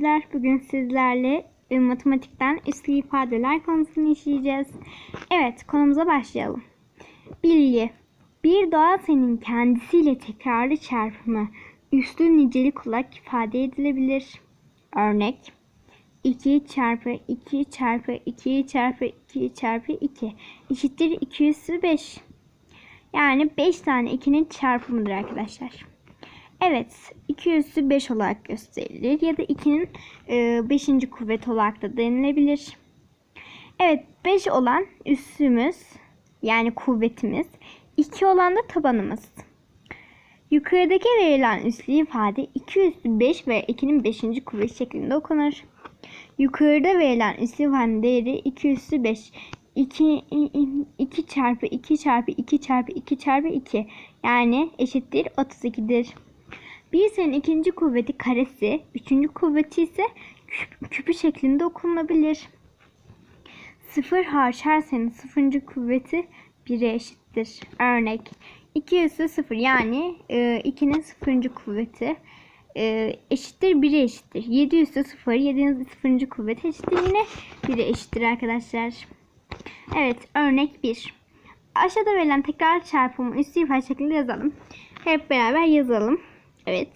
öğrenciler. Bugün sizlerle e, matematikten üslü ifadeler konusunu işleyeceğiz. Evet, konumuza başlayalım. Bilgi. Bir doğal kendisiyle tekrarlı çarpımı üslü nicelik olarak ifade edilebilir. Örnek 2 çarpı 2 çarpı 2 çarpı 2 çarpı 2 eşittir 205. Yani 5 tane 2'nin çarpımıdır arkadaşlar. Evet, 2 üssü 5 olarak gösterilir ya da 2'nin 5. E, kuvvet olarak da denilebilir. Evet, 5 olan üssümüz yani kuvvetimiz, 2 olan da tabanımız. Yukarıdaki verilen üslü ifade 2 üssü 5 ve 2'nin 5. kuvvet şeklinde okunur. Yukarıda verilen üslü ifadenin değeri 2 üssü 5. 2, 2 çarpı 2 çarpı 2 çarpı 2 çarpı 2 yani eşittir 32'dir. Bir sayının ikinci kuvveti karesi, üçüncü kuvveti ise küp, küpü şeklinde okunabilir. Sıfır hariç her sayının sıfırıncı kuvveti 1'e eşittir. Örnek 2 üssü 0 yani 2'nin e, sıfırıncı kuvveti e, eşittir 1'e eşittir. 7 üssü 0 7'nin sıfırıncı kuvveti eşittir yine 1'e eşittir arkadaşlar. Evet örnek 1. Aşağıda verilen tekrar çarpımı üstü ifade şeklinde yazalım. Hep beraber yazalım. Evet.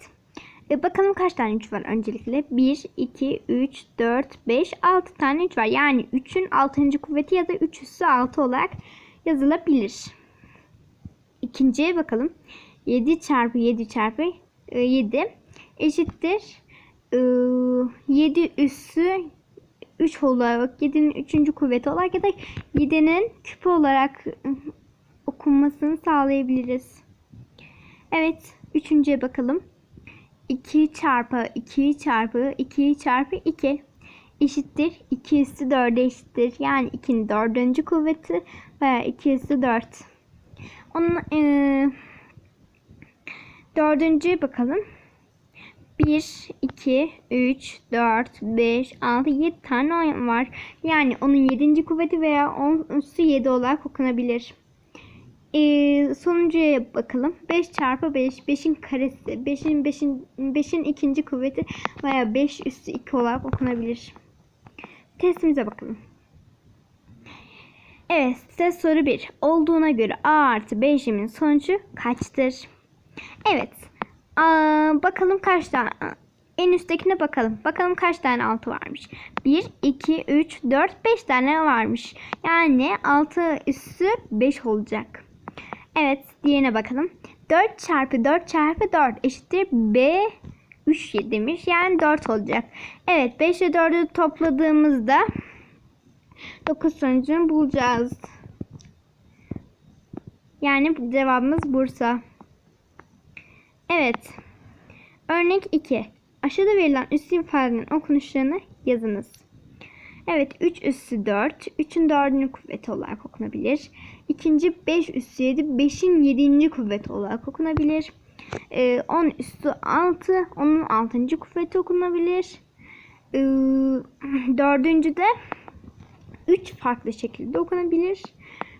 E bakalım kaç tane 3 var öncelikle. 1, 2, 3, 4, 5, 6 tane 3 var. Yani 3'ün 6. kuvveti ya da 3 üssü 6 olarak yazılabilir. İkinciye bakalım. 7 çarpı 7 çarpı 7 e, eşittir. 7 e, üssü 3 olarak 7'nin 3. kuvveti olarak ya da 7'nin küpü olarak okunmasını sağlayabiliriz. Evet. Üçüncüye bakalım. 2 çarpı 2 çarpı 2 çarpı 2 eşittir. 2 üstü 4'e eşittir. Yani 2'nin dördüncü kuvveti veya 2 üstü 4. Onun e, dördüncüye bakalım. 1, 2, 3, 4, 5, 6, 7 tane var. Yani onun 7. kuvveti veya 10 üstü 7 olarak okunabilir. Ee, sonuncuya bakalım. 5 çarpı 5. 5'in karesi. 5'in 5'in 5'in ikinci kuvveti veya 5 üstü 2 olarak okunabilir. Testimize bakalım. Evet size soru 1. Olduğuna göre A artı B işlemin sonucu kaçtır? Evet. Aa, bakalım kaç tane en üsttekine bakalım. Bakalım kaç tane 6 varmış. 1, 2, 3, 4, 5 tane varmış. Yani 6 üstü 5 olacak. Evet diğerine bakalım. 4 çarpı 4 çarpı 4 eşittir B 3 demiş. Yani 4 olacak. Evet 5 ile 4'ü topladığımızda 9 sonucunu bulacağız. Yani cevabımız Bursa. Evet. Örnek 2. Aşağıda verilen üstü ifadenin okunuşlarını yazınız. Evet 3 üssü 4. 3'ün 4'ünün kuvveti olarak okunabilir. İkinci 5 üssü 7. 5'in 7. kuvveti olarak okunabilir. Ee, 10 üssü 6. Onun 6. kuvveti okunabilir. Ee, dördüncü de 3 farklı şekilde okunabilir.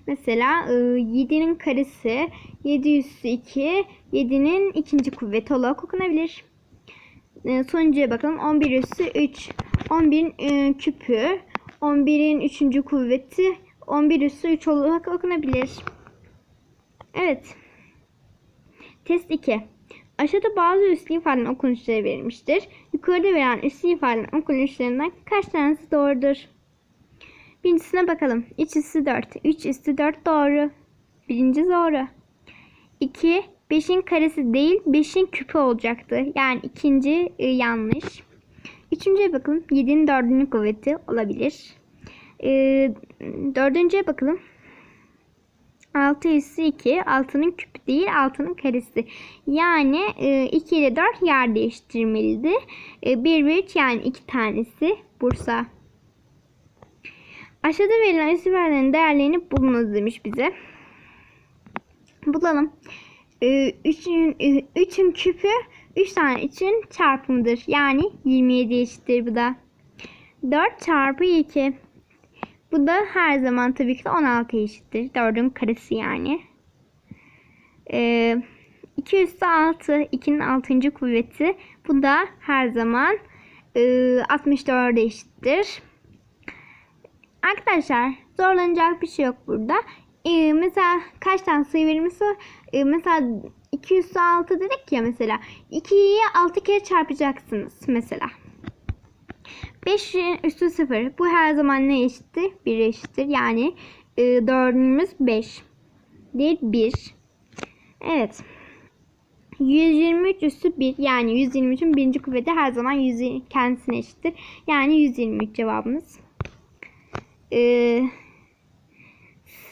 Mesela 7'nin e, karesi 7 üssü 2 7'nin ikinci kuvveti olarak okunabilir. E, sonuncuya bakalım. 11 üssü 3 11'in e, küpü, 11'in 3. kuvveti, 11 üssü 3 olarak okunabilir. Evet. Test 2. Aşağıda bazı üslü ifadenin okunuşları verilmiştir. Yukarıda verilen üslü ifadenin okunuşlarından kaç tanesi doğrudur? Birincisine bakalım. 3 üssü 4. 3 üssü 4 doğru. Birinci doğru. 2. 5'in karesi değil 5'in küpü olacaktı. Yani ikinci e, yanlış. Üçüncüye bakalım. 7'nin dördüncü kuvveti olabilir. Ee, dördüncüye bakalım. 6 üssü 2. 6'nın küpü değil 6'nın karesi. Yani e, 2 ile 4 yer değiştirmeliydi. E, 1 ve 3 yani 2 tanesi Bursa. Aşağıda verilen isimlerden değerlerini bulunuz demiş bize. Bulalım. 3'ün e, 3'ün küpü 3 tane için çarpımıdır. Yani 27 eşittir bu da. 4 çarpı 2. Bu da her zaman tabii ki 16 eşittir. 4'ün karesi yani. Ee, 2 üstü 6. 2'nin 6. kuvveti. Bu da her zaman e, 64'e eşittir. Arkadaşlar zorlanacak bir şey yok burada. Ee, mesela kaç tane sayı verilmişse e, mesela 206 dedik ya mesela 2'yi 6 kere çarpacaksınız mesela. 5 üstü 0 bu her zaman ne eşittir? 1 eşittir yani e, dördümüz 5 değil 1. Evet. 123 üstü 1 yani 123'ün birinci kuvveti her zaman 100 kendisine eşittir. Yani 123 cevabımız. Ee,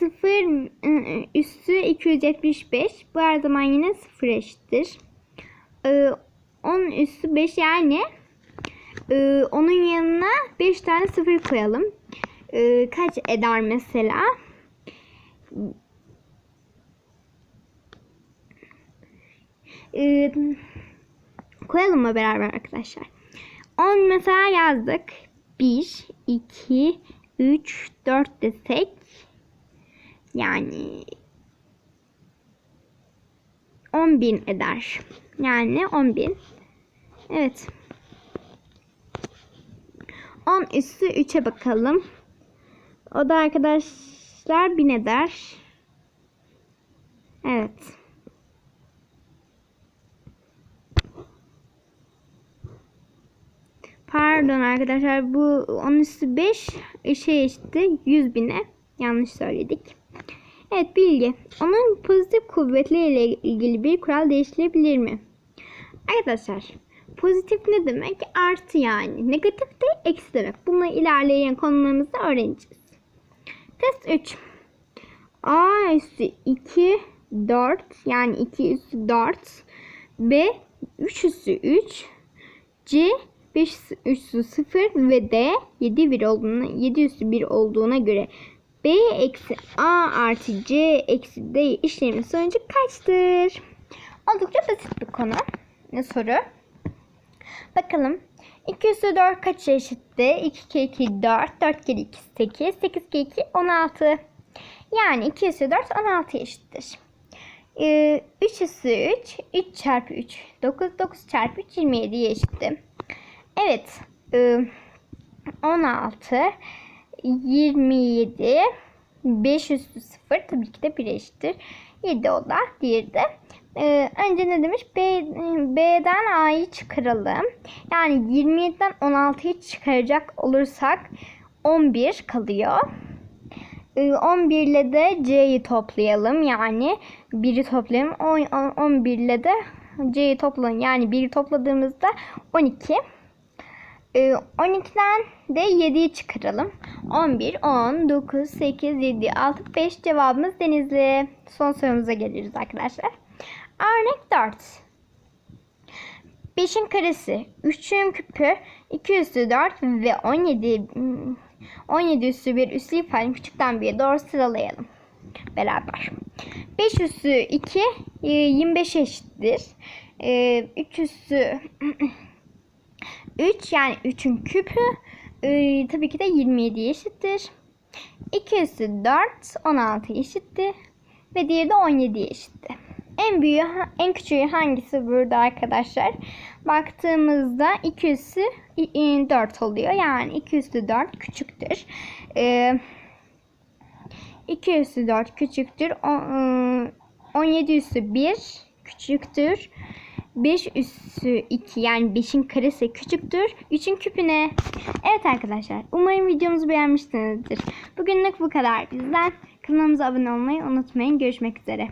0 üstü 275 bu her zaman yine 0 eşittir. Ee, 10 üstü 5 yani e, onun yanına 5 tane 0 koyalım. Kaç eder mesela? Koyalım mı beraber arkadaşlar? 10 mesela yazdık. 1, 2, 3, 4 desek yani 10 bin eder. Yani 10 bin. Evet. 10 üstü 3'e bakalım. O da arkadaşlar 1000 eder. Evet. Pardon arkadaşlar bu 10 üstü 5 şey eşitti 100 bine. Yanlış söyledik. Evet bilgi. Onun pozitif kuvvetleriyle ilgili bir kural değiştirebilir mi? Arkadaşlar pozitif ne demek? Artı yani. Negatif de eksi demek. Bunu ilerleyen konularımızda öğreneceğiz. Test 3. A üstü 2 4 yani 2 üstü 4 B 3 üstü 3 C 5 üstü 0 ve D 7 bir olduğuna 7 üstü 1 olduğuna göre B eksi A artı C eksi D işlemin sonucu kaçtır? Oldukça basit bir konu. Ne soru? Bakalım. 2 üstü 4 kaç eşitti? 2 kere 2 4, 4 kere 2 8, 8 kere 2 16. Yani 2 üstü 4 16 eşittir. Ee, 3 üstü 3, 3 çarpı 3, 9, 9 çarpı 3 27'ye eşitti. Evet. E, 16, 27, 5 üstü 0 tabii ki de 1 eşittir. 7 o da. Diğeri de. Ee, önce ne demiş? B, B'den A'yı çıkaralım. Yani 27'den 16'yı çıkaracak olursak 11 kalıyor. Ee, 11 ile de C'yi toplayalım. Yani 1'i toplayalım. 11 ile de C'yi toplayalım. Yani 1'i topladığımızda 12. Ee, 12'den de 7'yi çıkaralım. 11, 10, 9, 8, 7, 6, 5 cevabımız Denizli. Son sorumuza geliriz arkadaşlar. Örnek 4. 5'in karesi, 3'ün küpü, 2 üstü 4 ve 17 17 üstü 1 üslü ifadeyi küçükten bir doğru sıralayalım. Beraber. 5 üstü 2 25 eşittir. 3 üstü 3 yani 3'ün küpü e, tabii ki de 27 eşittir. 2 üstü 4 16 eşitti. Ve diğeri de 17 eşitti. En büyüğü, en küçüğü hangisi burada arkadaşlar? Baktığımızda 2 üstü 4 oluyor. Yani 2 üstü 4 küçüktür. Ee, 2 üstü 4 küçüktür. 17 üstü 1 küçüktür. 5 üstü 2 yani 5'in karesi küçüktür. 3'ün küpüne. Evet arkadaşlar umarım videomuzu beğenmişsinizdir. Bugünlük bu kadar bizden. Kanalımıza abone olmayı unutmayın. Görüşmek üzere.